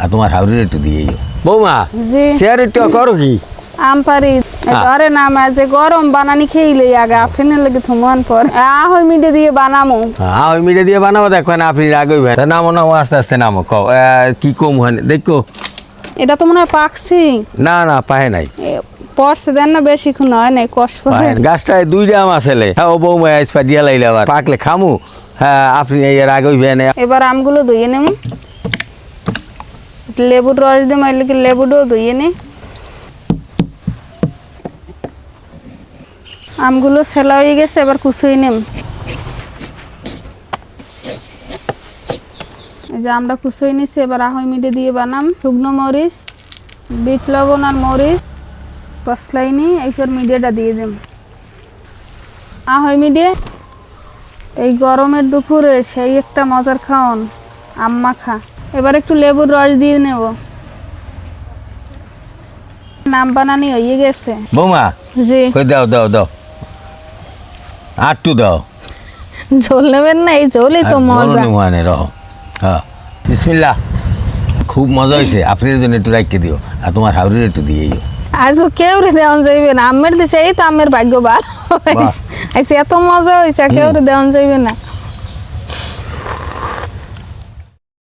আর তোমার হাউরির একটু দিয়েইও বৌমা জি। শেয়ার একটু করো কি? আম পারি। ঘরে নাম আছে গরম বানানি খেইলে আগে আপনি লাগে থুমন পর। আহই মিডে দিয়ে বানামু। ওই মিডিয়া দিয়ে বানাবো দেখো না আপনি আগে নামো নামো আস্তে আস্তে নামো কও। কি কম হয় দেখো। এটা তো মনে হয় পাকছি। না না পাহে নাই। পড়ছে দেন না বেশি বেশিক্ষণ হয় নাই কষ্ট না। গাছটায় দুইটা আম আসলে হ্যাঁ ও বৌমা আইসপা দিয়া লাইলে আবার। পাকলে খামু। হ্যাঁ আপনি এর আগে হইবেন এবার আমগুলো ধুয়ে নেব লেবুর রস দিয়ে মারলে কি লেবুটাও ধুয়ে নে? আমগুলো সেলা হয়ে গেছে, এবার কুচুই নেম। যে আমরা কুচুই নিছি, এবার আহই মিডে দিয়ে বানাম। শুকনো মরিচ, বিট লবণ আর মরিচ কসলাইনি এরপর মিডিয়াটা দিয়ে দেম। আহই মিডিয়ে এই গরমের দুপুরে সেই একটা মজার খাওন, আম্মা খা। এবার একটু লেবুর রস দিয়ে নেব। নাম বানানি হয়ে গেছে। বৌমা জি। কই দাও দাও দাও। আটটু দাও। ঝোল নেবেন না এই ঝোলই তো মজা। মানে রহ হ্যাঁ। বিসমিল্লাহ। খুব মজা হয়েছে। আপনি জন্য একটু রাখতে দিও। আর তোমার হাউরির একটু দিয়েইও আজকে কেউ রে দেওয়ান যাইবে না। আমের দিছে এই তো আমের ভাগ্য। আইসে এত মজা হয়েছে কেউ রে দেওয়ান যাইবে না।